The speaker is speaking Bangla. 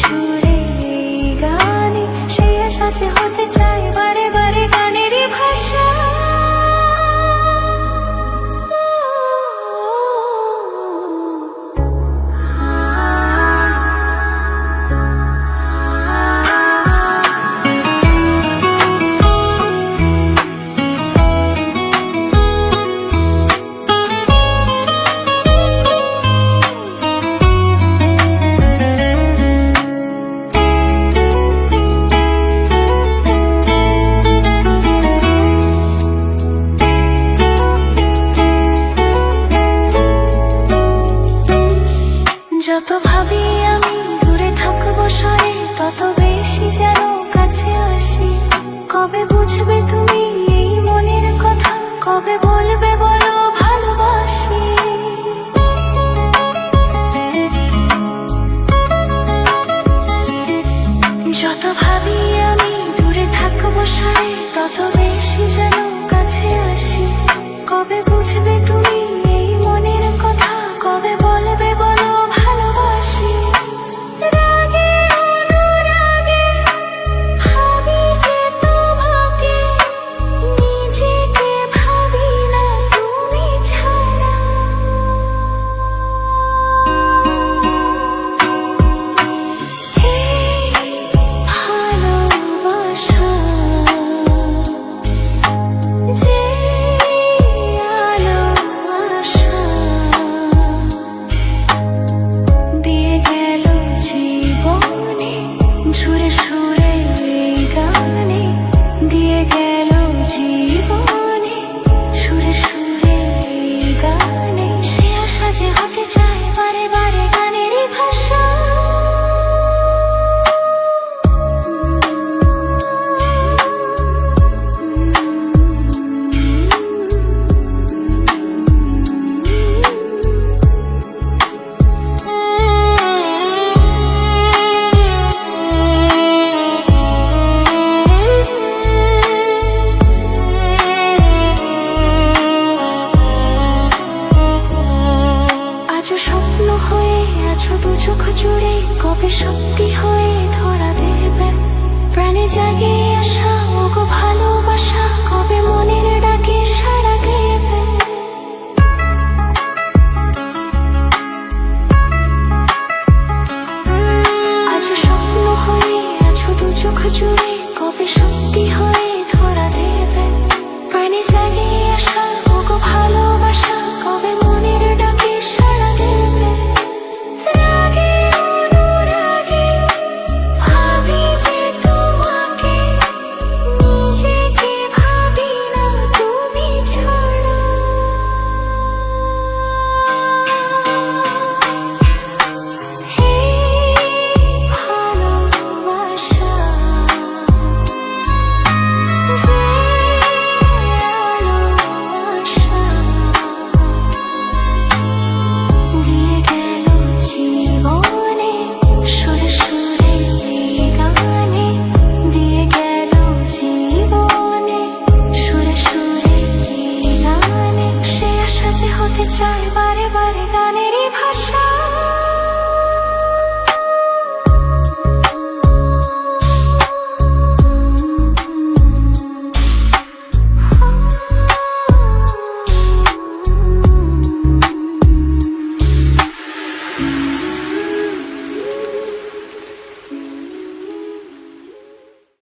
সুরে গানে শেষ আছে হতে চাই যত ভাবি আমি দূরে থাকব সরে তত বেশি যেন কাছে আসি। কবে বুঝবে তুমি এই মনের কথা? কবে বলবে বলো ভালোবাসি। যত ভাবি আমি দূরে থাকব সরে তত বেশি যেন কাছে আসি। কবে বুঝবে তুমি শুধু চোখ জুড়ে কবে সত্যি হয়ে ধরা দেয়?